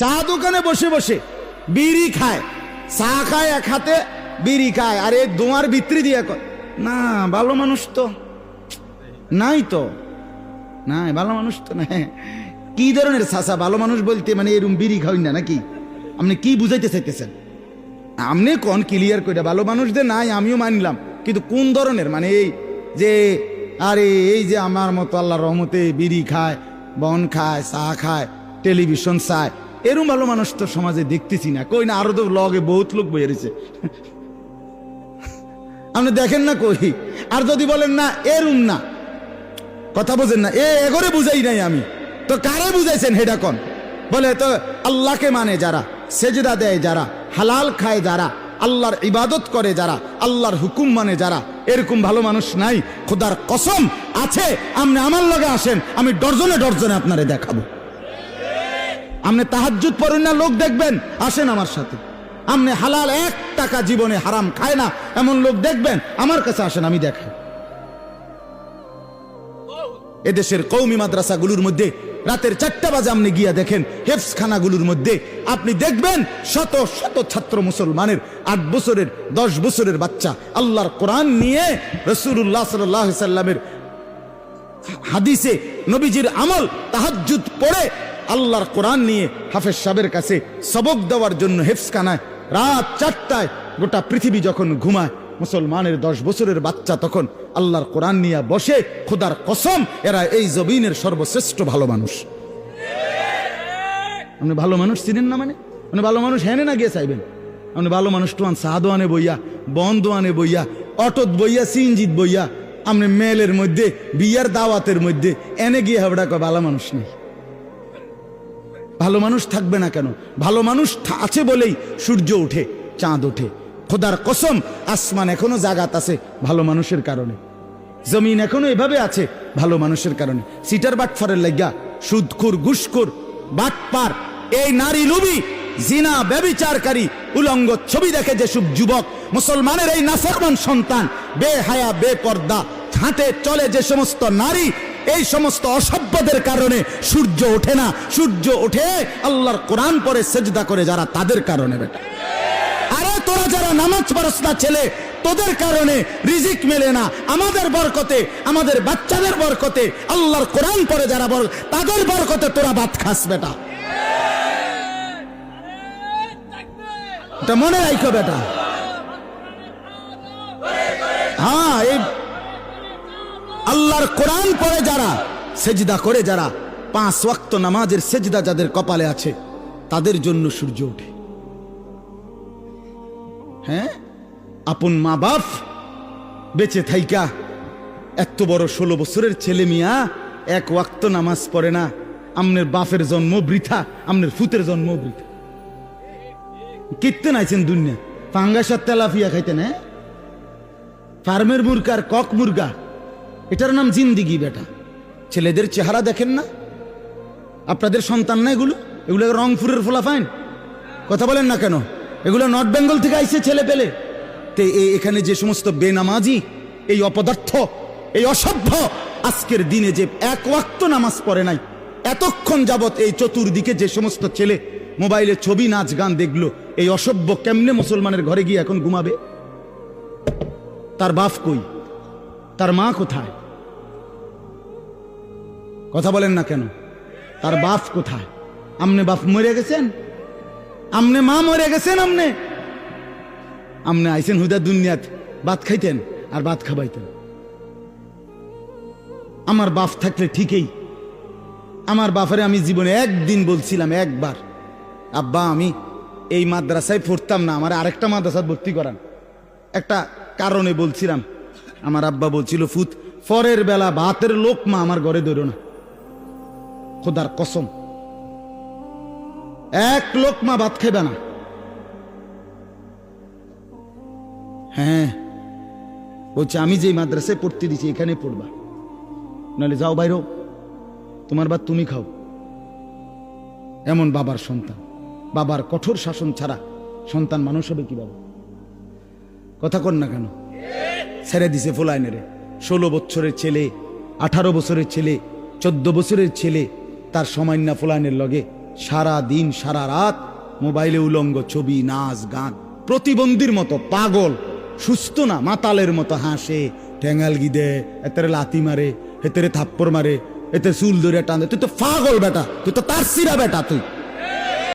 চা দোকানে বসে বসে বিড়ি খায়, চা খায় এক হাতে, বিড়ি খায়। আর এই দোয়ার ভিতরি দিয়ে না, ভালো মানুষ তো। নাই তো। নাই, ভালো মানুষ তো না কি ধরনের চাষা ভালো মানুষ বলতে মানে এরম বিড়ি খাওয়াই না নাকি? আপনি কি বুঝাইতে চাইতেছেন? আপনি কোন ক্লিয়ার করে ভালো মানুষদের নাই, আমিও মানলাম। কিন্তু কোন ধরনের? মানে এই যে, আরে এই যে আমার মতো আল্লাহ রহমতে বিড়ি খায়, বন খায়, চা খায় টেলিভিশন চায় এরম ভালো মানুষ তো সমাজে দেখতেছি না। কই না, আরও তো লগে বহুত লোক বইয়ে রয়েছে আপনি দেখেন না কই? আর যদি বলেন না, এরম না। কথা বোঝেন না। এ, এগরে বুঝাই নাই আমি। তো কারে বুঝাইছেন হেডা কোন? বলে, তো আল্লাহকে মানে যারা, সেজদা দেয় যারা, হালাল খায় যারা, আল্লাহর ইবাদত করে যারা, আল্লাহর হুকুম মানে যারা, এরকম ভালো মানুষ নাই। খোদার কসম আছে। আপনি আমার লগে আসেন, আমি ডরজনে ডরজনে আপনারে দেখাবো। আপনি তাহাজ্জুদ পড়েন না, লোক দেখবেন, আসেন আমার সাথে। আপনি হালাল এক টাকা জীবনে হারাম খায় না, এমন লোক দেখবেন, আমার কাছে আসেন, আমি দেখাই। এদেশের কৌমি মাদ্রাসাগুলোর মধ্যে রাতের চারটা বাজে আপনি গিয়া দেখেন হেফসখানাগুলোর মধ্যে আপনি দেখবেন শত শত ছাত্র মুসলমানের আট বছরের, দশ বছরের বাচ্চা আল্লাহর কোরআন নিয়ে রসুল্লাহ সাল্লাহ সাল্লামের হাদিসে নবীজির আমল তাহাজ্জুদ পড়ে আল্লাহর কোরআন নিয়ে হাফেজ সাহেবের কাছে সবক দেওয়ার জন্য হেফসখানায় রাত চারটায় গোটা পৃথিবী যখন ঘুমায়, মুসলমানের দশ বছরের বাচ্চা তখন আল্লাহর কোরআন নিয়ে বসে, খোদার কসম, এরা এই জবিনের সর্বশ্রেষ্ঠ ভালো মানুষ। আপনি ভালো মানুষ চিনেন না মানে? মানে ভালো মানুষ হেনে না গিয়ে চাইবেন? আপনি ভালো মানুষ টোয়ান সাহাদো আনে বইয়া বন্ধ আনে বইয়া, অটোত বইয়া, সিনজিত বইয়া, আপনি মেলের মধ্যে, বিয়ার দাওয়াতের মধ্যে, এনে গিয়ে হাবড়া কয়, ভালো মানুষ নেই। ভালো মানুষ থাকবে না কেন? ভালো মানুষ আছে বলেই সূর্য ওঠে, চাঁদ ওঠে। খোদার কসম, আসমান এখনও জাগাত আছে ভালো মানুষের কারণে। জমিন এখনও এভাবে আছে ভালো মানুষের কারণে। সিটার বাটফারের লাগিয়া সুদকুর ঘুষকুর বাটপার, এই নারী লুবি, জিনা, ব্যবিচারকারী, উলঙ্গ ছবি দেখে যেসব যুবক, মুসলমানের এই নাফরমান সন্তান, বেহায়া, বেপর্দা হাঁটে চলে যে সমস্ত নারী এই সমস্ত অসভ্যদের কারণে সূর্য ওঠে না। সূর্য ওঠে আল্লাহর কোরআন পরে সেজদা করে যারা তাদের কারণে বেটা। আরে তোরা যারা নামাজ পড়স না ছেলে, তোদের কারণে রিজিক মেলে না। আমাদের বরকতে, আমাদের বাচ্চাদের বরকতে আল্লাহর কোরআন পরে যারা বর তাদের বরকতে তোরা ভাত খাস বেটা। মনে রাখো বেটা। হ্যাঁ এই আল্লাহর কোরআন পড়ে যারা, সেজদা করে যারা, পাঁচ ওয়াক্ত নামাজের সেজদা যাদের কপালে আছে, তাদের জন্য সূর্য ওঠে। হ্যাঁ? আপন মা বাপ বেঁচে থাইকা এত বড় ষোলো বছরের ছেলে মিয়া এক ওয়াক্ত নামাজ পড়ে না, আমনের বাপের জন্ম বৃথা, আমনের ফুতের জন্ম বৃথা। কীর্তন আইছেন দুনিয়া পাঙ্গাসার তেলাফিয়া খাইতেন হ্যাঁ? ফার্মের মুরগার কক মুরগা এটার নাম জিন্দিগি বেটা। ছেলেদের চেহারা দেখেন না? আপনাদের সন্তান না এগুলো? এগুলো রংপুরের ফোলা ফাইন। কথা বলেন না কেন? এগুলো নর্থ বেঙ্গল থেকে আইসে ছেলে পেলে। তে এখানে যে সমস্ত বেনামাজি, এই অপদার্থ, এই অসভ্য, আজকের দিনে যে এক ওয়াক্ত নামাজ পড়ে নাই, এতক্ষণ যাবত এই চতুর্দিকে যে সমস্ত ছেলে মোবাইলে ছবি, নাচ, গান দেখল, এই অসভ্য কেমনে মুসলমানের ঘরে গিয়ে এখন ঘুমাবে? তার বাপ কই? তার মা কোথায়? কথা বলেন না কেন? তার বাপ কোথায়? আমনে বাপ মরে গেছেন? আমনে মা মরে গেছেন আমনে? আমনে আইছেন হুদা দুনিয়াত, ভাত খাইতেন আর ভাত খাবাইতেন। আমার বাপ থাকলে ঠিকই। আমার বাপরে আমি জীবনে একদিন বলছিলাম একবার, আব্বা, আমি এই মাদ্রাসায় পড়তাম না, আমার আরেকটা মাদ্রাসায় ভর্তি করান। একটা কারণে বলছিলাম আমার আব্বা বলছিল, ফুত, ফরের বেলা ভাতের লোক মা আমার ঘরে ধরো না। খোদার কসম। এক লোক মা ভাত খাইবে না। হ্যাঁ বলছে, আমি যে মাদ্রাসায় পড়তে দিছি এখানে পড়বা। নাহলে যাও বাইরো, তোমার বাদ তুমি খাও। এমন বাবার সন্তান। বাবার কঠোর শাসন ছাড়া সন্তান মানুষ হবে কীভাবে? কথা কর না কেন। ছেড়ে দিছে ফোলাইনেরে। ষোলো বছরের ছেলে, আঠারো বছরের ছেলে, চোদ্দ বছরের ছেলে, তার সময় না ফোলাইনের লগে সারা দিন, সারা রাত মোবাইলে উলঙ্গ ছবি, নাচ, গান, প্রতিবন্ধীর মতো, পাগল, সুস্থ না, মাতালের মতো হাসে, ঠেঙ্গাল গিদে, এতেরে লাথি মারে, এতেরে থাপ্পড় মারে, এতে চুল ধরে টানে, তুই তো পাগল বেটা, তুই তো তার সিরা বেটা তুই।